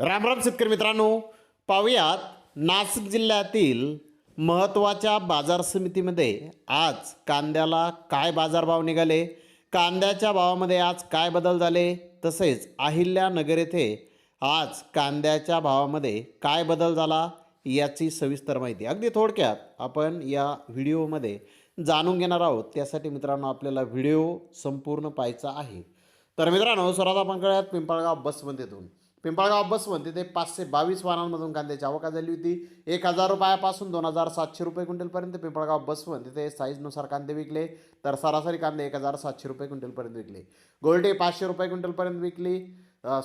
रामराम शेतकरी मित्रांनो पाहूयात नाशिक जिल्ह्यातील महत्त्वाच्या बाजार समितीमध्ये आज कांद्याला काय बाजारभाव निघाले कांद्याच्या भावामध्ये आज काय बदल झाले तसेच अहिल्यानगर येथे आज कांद्याच्या भावामध्ये काय बदल झाला याची सविस्तर माहिती. अगदी थोडक्यात आपण या व्हिडिओमध्ये जाणून घेणार आहोत. त्यासाठी मित्रांनो आपल्याला व्हिडिओ संपूर्ण पाहायचा आहे. तर मित्रांनो सर्वात आपण कळूयात पिंपळगाव बसवंतीतून. पिंपळगाव बसवंती तिथे पाचशे बावीस वाहनांमधून कांद्याची आवक झाली होती. एक हजार रुपयापासून दोन हजार सातशे रुपये क्विंटलपर्यंत पिंपळगाव बसवंत तिथे साईजनुसार कांदे विकले. तर सरासरी कांदे एक हजार सातशे रुपये क्विंटलपर्यंत विकले. गोल्डे पाचशे रुपये क्विंटलपर्यंत विकली.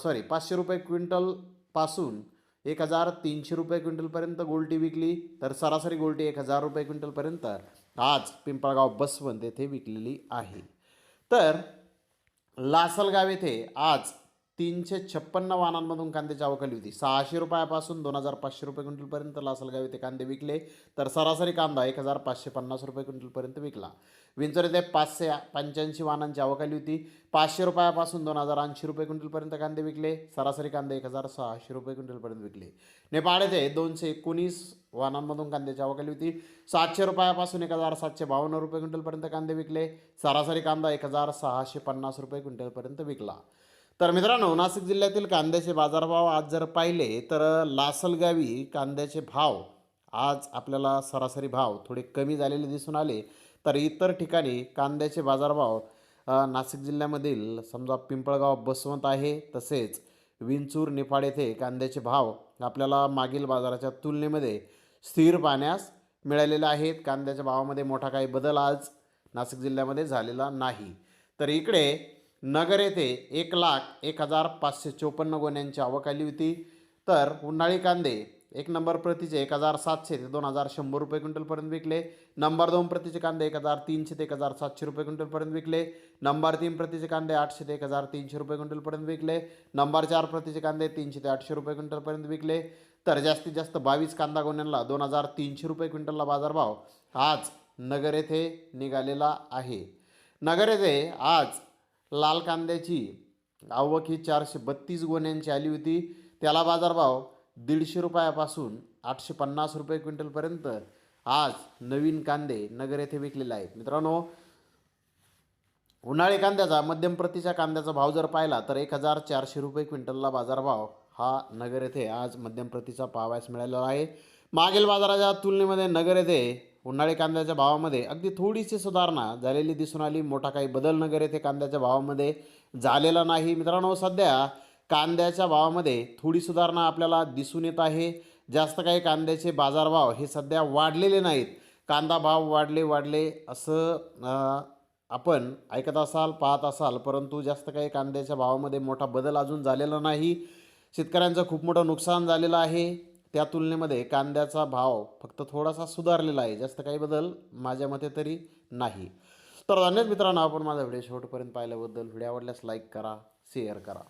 सॉरी पाचशे रुपये क्विंटलपासून एक हजार तीनशे रुपये क्विंटलपर्यंत गोल्टी विकली. तर सरासरी गोल्टी एक हजार रुपये क्विंटलपर्यंत आज पिंपळगाव बसवंत येथे विकलेली आहे. तर लासलगाव येथे आज तीनशे छप्पन्न वाहनांमधून कांद्याची आवक आली होती. सहाशे रुपयापासून दोन हजार पाचशे रुपये क्विंटलपर्यंत लासलगाव येथे कांदे विकले तर सरासरी कांदा एक हजार पाचशे पन्नास रुपये क्विंटलपर्यंत विकला. विंचर येथे पाचशे पंच्याऐंशी वाहनांची आवक आली होती. पाचशे रुपयापासून दोन हजार ऐंशी रुपये क्विंटलपर्यंत कांदे विकले. सरासरी कांदे एक हजार सहाशे रुपये क्विंटलपर्यंत विकले. नेपाळ येथे दोनशे एकोणीस वाहनांमधून कांद्याची आवक आली होती. सातशे रुपयापासून एक हजार सातशे बावन्न रुपये क्विंटलपर्यंत कांदे विकले. सरासरी कांदा एक हजार सहाशे पन्नास रुपये क्विंटलपर्यंत विकला. तर मित्रांनो नाशिक जिल्ह्यातील कांद्याचे बाजारभाव आज जर पाहिले तर लासलगावी कांद्याचे भाव आज आपल्याला सरासरी भाव थोडे कमी झालेले दिसून आले. तर इतर ठिकाणी कांद्याचे बाजारभाव नाशिक जिल्ह्यामधील समजा पिंपळगाव बसवंत आहे तसेच विंचूर निफाड येथे कांद्याचे भाव आपल्याला मागील बाजाराच्या तुलनेमध्ये स्थिर पाहण्यास मिळालेले आहेत. कांद्याच्या भावामध्ये मोठा काही बदल आज नाशिक जिल्ह्यामध्ये झालेला नाही. तर इकडे नगर येथे एक लाख एक हजार पाचशे चोपन्न गोण्यांची आवक आली होती. तर उन्हाळी कांदे एक नंबर प्रतीचे एक हजार सातशे ते दोन हजार शंभर रुपये क्विंटलपर्यंत विकले. नंबर दोन प्रतीचे कांदे एक हजार तीनशे ते एक हजार सातशे रुपये क्विंटलपर्यंत विकले. नंबर तीन प्रतीचे कांदे आठशे ते एक हजार तीनशे रुपये क्विंटलपर्यंत विकले. नंबर चार प्रतीचे कांदे तीनशे ते आठशे रुपये क्विंटलपर्यंत विकले. तर जास्तीत जास्त बावीस कांदा गोण्यांना दोन हजार तीनशे रुपये क्विंटलला बाजारभाव आज नगर येथे निघालेला आहे. नगर येथे आज लाल कांद्याची आवक ही चारशे बत्तीस गोण्यांची आली होती. त्याला बाजारभाव दीडशे रुपयापासून आठशे पन्नास रुपये क्विंटलपर्यंत आज नवीन कांदे नगर येथे विकलेले आहेत. मित्रांनो उन्हाळी कांद्याचा मध्यम प्रतीच्या कांद्याचा भाव जर पाहिला तर एक हजार चारशे रुपये क्विंटलला बाजारभाव हा नगर येथे आज मध्यम प्रतीचा पाहावयास मिळालेला आहे. मागील बाजाराच्या तुलनेमध्ये नगर येथे उन्हाळी कांद्याच्या भावामध्ये अगदी थोडीशी सुधारणा झालेली दिसून आली. मोठा काही बदल नगर येथे कांद्याच्या भावामध्ये झालेला नाही. मित्रांनो सध्या कांद्याच्या भावामध्ये थोडी सुधारणा आपल्याला दिसून येत आहे. जास्त काही कांद्याचे बाजारभाव हे सध्या वाढलेले नाहीत. कांदा भाव वाढले वाढले असं आपण ऐकत असाल पाहत असाल परंतु जास्त काही कांद्याच्या भावामध्ये मोठा बदल अजून झालेला नाही. शेतकऱ्यांचं खूप मोठं नुकसान झालेलं आहे. त्या तुलनेमध्ये कांद्याचा भाव फक्त थोडासा सुधारलेला आहे जास्त काही बदल माझ्या मते तरी नाही. तर धन्यवाद मित्रांनो आपण माझा व्हिडिओ शेवटपर्यंत पाहिल्याबद्दल. व्हिडिओ आवडल्यास लाईक करा शेअर करा.